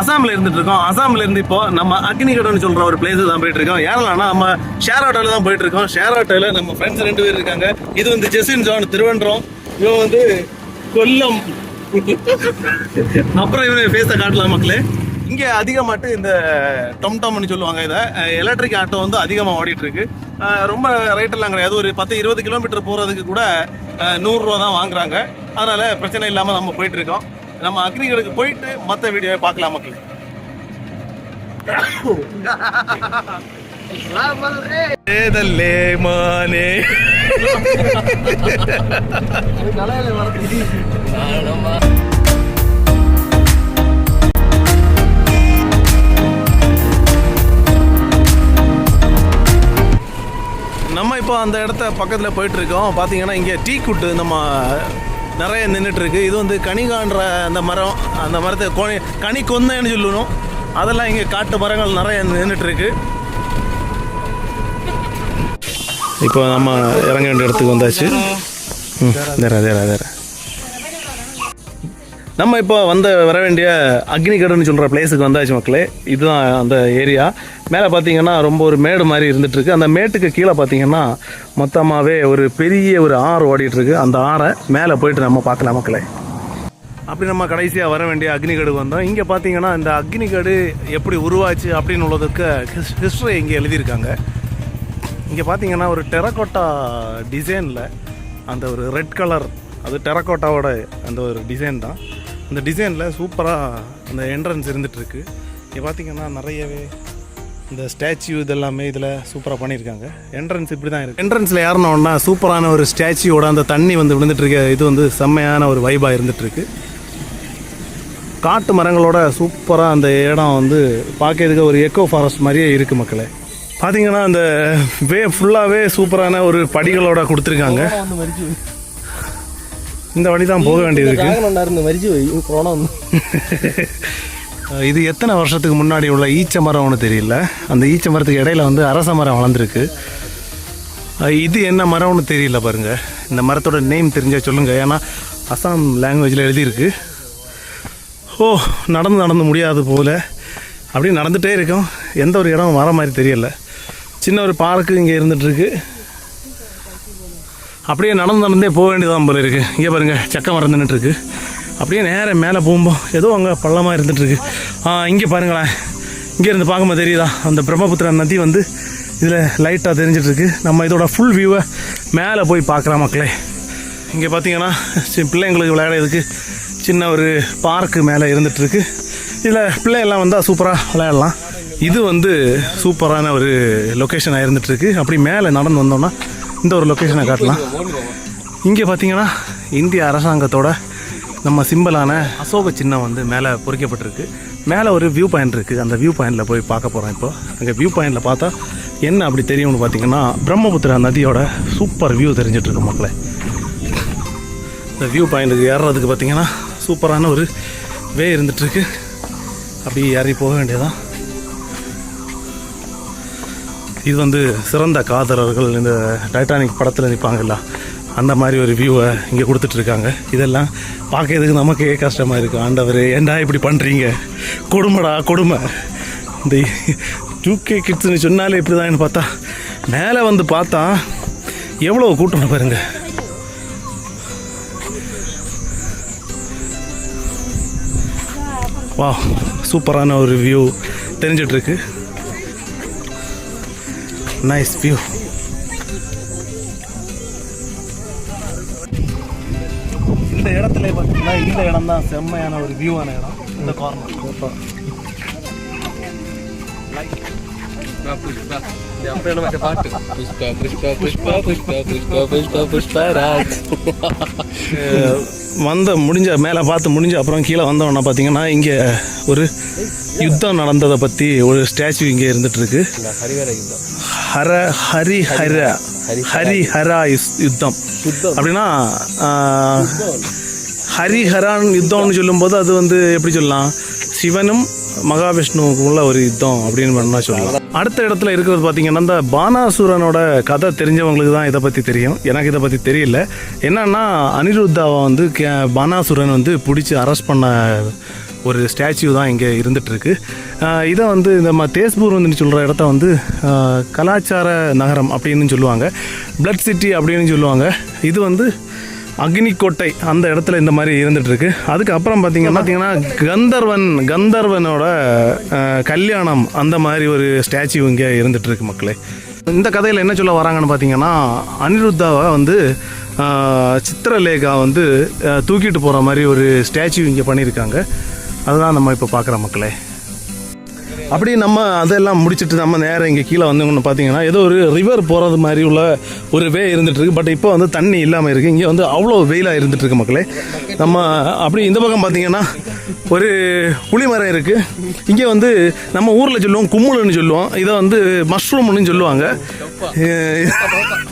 அசாமில் இருந்துட்டு இருக்கோம். அசாமில் இருந்து இப்போ நம்ம அக்னிகடன்னு சொல்ற ஒரு பிளேஸ் தான் போயிட்டு இருக்கோம். ஏறலாம்னா நம்ம ஷேர் ஆட்டோல தான் போயிட்டு இருக்கோம். ஷேர் ஆட்டோல நம்ம ஃப்ரெண்ட்ஸ் ரெண்டு பேர் இருக்காங்க. இது வந்து ஜெசின் ஜான் திருவன்றம் இவன் வந்து கொல்லம். அப்புறம் இவன் ஃபேஸை காட்டலாம் மக்களே. இங்கே அதிகமாட்டு இந்த டம் டம்னு சொல்லுவாங்க இதை. எலக்ட்ரிக் ஆட்டோ வந்து அதிகமாக ஓடிட்டு இருக்கு. ரொம்ப ரேட் கிடையாது. ஒரு பத்து இருபது கிலோமீட்டர் போகிறதுக்கு கூட நூறுரூவா தான் வாங்குறாங்க. அதனால பிரச்சனை இல்லாமல் நம்ம போயிட்டு இருக்கோம். நம்ம அக்னிகளுக்கு போயிட்டு மற்ற வீடியோவை பார்க்கலாம் மக்களே. ஏதல்லே மானே. நம்ம இப்போ அந்த இடத்த பக்கத்தில் போயிட்டு இருக்கோம். பார்த்தீங்கன்னா இங்கே டீ குட்டு நம்ம நிறைய நின்றுட்டு இருக்கு இது வந்து கனிகான்ற அந்த மரம் அந்த மரத்தை கோணி கனி கொந்தேன்னு சொல்லணும். அதெல்லாம் இங்கே காட்டு மரங்கள் நிறைய நின்றுட்டு இருக்கு இப்போ நம்ம இறங்க வேண்டிய இடத்துக்கு வந்தாச்சு. ம் தேரா தேரா தேரா நம்ம இப்போ வந்த வர வேண்டிய அக்னிகடுன்னு சொல்கிற பிளேஸுக்கு வந்தாச்சு மக்களே. இதுதான் அந்த ஏரியா மேலே பார்த்தீங்கன்னா ரொம்ப ஒரு மேடு மாதிரி இருந்துகிட்ருக்கு அந்த மேட்டுக்கு கீழே பார்த்தீங்கன்னா மொத்தமாகவே ஒரு பெரிய ஒரு ஆறு ஓடிட்டுருக்கு. அந்த ஆறை மேலே போயிட்டு நம்ம பார்க்கலாம் மக்களே. அப்படி நம்ம கடைசியாக வர வேண்டிய அக்னிகடுக்கு வந்தோம். இங்கே பார்த்தீங்கன்னா இந்த அக்னிகடு எப்படி உருவாச்சு அப்படின்னு உள்ளதுக்கு ஹிஸ்ட்ரி இங்கே எழுதியிருக்காங்க. இங்கே பார்த்தீங்கன்னா ஒரு டெரகோட்டா டிசைனில் அந்த ஒரு ரெட் கலர் அது டெரகோட்டாவோட அந்த ஒரு டிசைன் தான். இந்த டிசைனில் சூப்பராக அந்த என்ட்ரன்ஸ் இருந்துகிட்ருக்கு இங்கே பார்த்தீங்கன்னா நிறையவே இந்த ஸ்டாச்சு இதெல்லாமே இதில் சூப்பராக பண்ணியிருக்காங்க என்ட்ரன்ஸ் இப்படி தான் இருக்குது என்ட்ரன்ஸில் ஏறினோன்னா சூப்பரான ஒரு ஸ்டாச்சுவோட அந்த தண்ணி வந்து விழுந்துட்டுருக்க இது வந்து செம்மையான ஒரு வைபாக இருந்துகிட்ருக்கு காட்டு மரங்களோட சூப்பராக அந்த இடம் வந்து பார்க்கறதுக்கு ஒரு எக்கோ ஃபாரஸ்ட் மாதிரியே இருக்குது மக்களே. பார்த்தீங்கன்னா அந்த வே ஃபுல்லாகவே சூப்பரான ஒரு படிகளோட கொடுத்துருக்காங்க. இந்த வழி தான் போக வேண்டியது இருக்கு. இது எத்தனை வருஷத்துக்கு முன்னாடி உள்ள ஈச்ச மரம் ஒன்று தெரியல. அந்த ஈச்ச மரத்துக்கு இடையில வந்து அரச மரம் வளர்ந்துருக்கு. இது என்ன மரம்னு தெரியல பாருங்க. இந்த மரத்தோட நேம் தெரிஞ்சா சொல்லுங்க. ஏன்னா அசாம் லாங்குவேஜில் எழுதியிருக்கு. ஓ நடந்து நடந்து முடியாது போல. அப்படியே நடந்துகிட்டே இருக்கோம். எந்த ஒரு இடம் வர மாதிரி தெரியல. சின்ன ஒரு பார்க்கு இங்கே இருந்துகிட்ருக்கு அப்படியே நடந்து நடந்தே போக வேண்டியதான் போல இருக்குது இங்கே பாருங்க சக்கம் மரம் நின்னுட்டு இருக்கு அப்படியே நேரம் மேலே போகும்போது ஏதோ அங்கே பள்ளமாக இருந்துட்டு இருக்கு இங்கே பாருங்களேன். இங்கே இருந்து பார்க்கும்போது தெரியுதா? அந்த பிரம்மபுத்திரா நதி வந்து இதில் லைட்டாக தெரிஞ்சிட்ருக்கு நம்ம இதோட ஃபுல் வியூவை மேலே போய் பார்க்கலாம் மக்களே. இங்கே பார்த்தீங்கன்னா சி- பிள்ளைங்களுக்கு விளையாடுறதுக்கு சின்ன ஒரு பார்க்கு மேலே இருந்துகிட்ருக்கு இதில் பிள்ளையெல்லாம் வந்தால் சூப்பராக விளையாடலாம். இது வந்து சூப்பரான ஒரு லொக்கேஷனாக இருந்துகிட்ருக்கு அப்படி மேலே நடந்து வந்தோம்னா இந்த ஒரு லொக்கேஷனை காட்டலாம். இங்கே பார்த்தீங்கன்னா இந்திய அரசாங்கத்தோட நம்ம சிம்பிளான அசோக சின்னம் வந்து மேலே பொறிக்கப்பட்டிருக்கு. மேலே ஒரு வியூ பாயிண்ட் இருக்குது அந்த வியூ பாயிண்டில் போய் பார்க்க போகிறோம் இப்போ. அங்கே வியூ பாயிண்டில் பார்த்தா என்ன அப்படி தெரியும்னு பார்த்தீங்கன்னா பிரம்மபுத்திரா நதியோட சூப்பர் வியூ தெரிஞ்சிட்டு இருக்கு மக்களே. இந்த வியூ பாயிண்ட்டுக்கு ஏறுறதுக்கு பார்த்தீங்கன்னா சூப்பரான ஒரு வே இருந்துகிட்ருக்கு அப்படியே ஏறி போக வேண்டியதான் இது வந்து சிறந்த காதலர்கள் இந்த டைட்டானிக் படத்தில் நிற்பாங்கல்ல அந்த மாதிரி ஒரு வியூவை இங்கே கொடுத்துட்ருக்காங்க. இதெல்லாம் பார்க்கறதுக்கு நமக்கே கஷ்டமாக இருக்குது ஆண்டவர் ஏண்டா இப்படி பண்ணுறீங்க கொடுமைடா கொடுமை. இந்த டூ கே கிட்ஸ்னு சொன்னாலே இப்படி தான் பார்த்தா. மேலே வந்து பார்த்தா எவ்வளோ கூட்டம் பாருங்க. வா சூப்பரான ஒரு வியூ தெரிஞ்சிட்ருக்கு. nice view. இந்த இடத்துல பார்த்தீங்கன்னா இந்த இடம் தான் செம்மையான ஒரு வியூவான இடம். இந்த கார்னர் வந்த முடிஞ்ச மேலே பார்த்து முடிஞ்ச அப்புறம் கீழே வந்தோன்னா பார்த்தீங்கன்னா இங்கே ஒரு யுத்தம் நடந்ததை பற்றி ஒரு ஸ்டாச்சு இங்கே இருந்துகிட்ருக்கு ஹர ஹரி ஹர. ஹரி ஹரா யுஸ்- யுத்தம். அப்படின்னா ஹரிஹரான் யுத்தம்னு சொல்லும்போது அது வந்து எப்படி சொல்லலாம்? சிவனும் மகாவிஷ்ணுவுக்கும் உள்ள ஒரு யுத்தம் அப்படின்னு சொல்லலாம். அடுத்த இடத்துல இருக்கிறது பார்த்தீங்கன்னா இந்த பானாசுரனோட கதை தெரிஞ்சவங்களுக்கு தான் இதை பற்றி தெரியும். எனக்கு இதை பற்றி தெரியல. என்னன்னா அனிருத்தாவை வந்து கே- பானாசுரன் வந்து பிடிச்சி அரெஸ்ட் பண்ண ஒரு ஸ்டாச்சு தான் இங்கே இருந்துகிட்ருக்கு. இதை வந்து நம்ம தேஸ்பூர் வந்து சொல்கிற இடத்த வந்து கலாச்சார நகரம் அப்படின்னு சொல்லுவாங்க. பிளட் சிட்டி அப்படின்னு சொல்லுவாங்க. இது வந்து அக்னிக்கோட்டை அந்த இடத்துல இந்த மாதிரி இருந்துகிட்ருக்கு. அதுக்கப்புறம் பார்த்தீங்கன்னா பார்த்தீங்கன்னா கந்தர்வன் கந்தர்வனோட கல்யாணம் அந்த மாதிரி ஒரு ஸ்டாச்சு இங்கே இருந்துகிட்ருக்கு மக்களே. இந்த கதையில் என்ன சொல்ல வராங்கன்னு பார்த்தீங்கன்னா அனிருத்தாவை வந்து சித்திரலேகா வந்து தூக்கிட்டு போகிற மாதிரி ஒரு ஸ்டாச்சு இங்கே பண்ணியிருக்காங்க. அதுதான் நம்ம இப்போ பார்க்குற மக்களே. அப்படி நம்ம அதெல்லாம் முடிச்சுட்டு நம்ம நேரம் இங்கே கீழே வந்தோம்னு பார்த்தீங்கன்னா ஏதோ ஒரு ரிவர் போகிறது மாதிரி உள்ள ஒரு வே இருந்துட்டு பட் இப்போ வந்து தண்ணி இல்லாமல் இருக்குது இங்கே வந்து அவ்வளோ வெயிலாக இருந்துகிட்ருக்கு மக்களே. நம்ம அப்படி இந்த பக்கம் பார்த்தீங்கன்னா ஒரு புளிமரம் இருக்குது இங்கே வந்து நம்ம ஊரில் சொல்லுவோம் கும்முளுன்னு சொல்லுவோம். இதை வந்து மஷ்ரூம்னு சொல்லுவாங்க.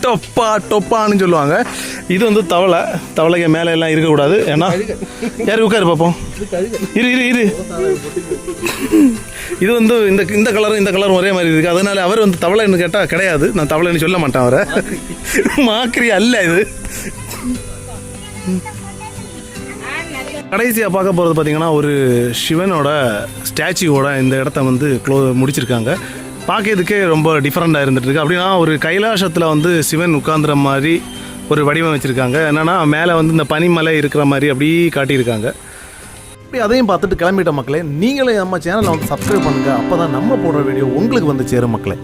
டொப்பா டொப்பான்னு சொல்லுவாங்க. இது வந்து தவளை. தவளைக்கு மேலே எல்லாம் இருக்கக்கூடாது. ஏன்னா யார் உட்காரு பார்ப்போம் இரு இரு இரு. இது வந்து இந்த இந்த கலரும் இந்த கலரும் ஒரே மாதிரி இருக்கு. அதனால அவர் வந்து தவளைன்னு கேட்டால் கிடையாது. நான் தவளைன்னு சொல்ல மாட்டேன் அவரை. மாக்கிரி அல்ல இது. கடைசியாக பார்க்க போகிறது பார்த்தீங்கன்னா ஒரு சிவனோட ஸ்டாச்சுவோட இந்த இடத்த வந்து க்ளோ முடிச்சிருக்காங்க. பார்க்கறதுக்கே ரொம்ப டிஃப்ரெண்ட்டாக இருந்துட்டு இருக்கு. அப்படின்னா ஒரு கைலாசத்தில் வந்து சிவன் உட்காந்துற மாதிரி ஒரு வடிவம் வச்சுருக்காங்க. என்னென்னா மேலே வந்து இந்த பனிமலை இருக்கிற மாதிரி அப்படியே காட்டியிருக்காங்க. அப்படி அதையும் பார்த்துட்டு கிளம்பிட்ட மக்களே. நீங்களே நம்ம சேனலை வந்து சப்ஸ்கிரைப் பண்ணுங்கள் அப்போ தான் நம்ம போடுற வீடியோ உங்களுக்கு வந்து சேரும் மக்களே.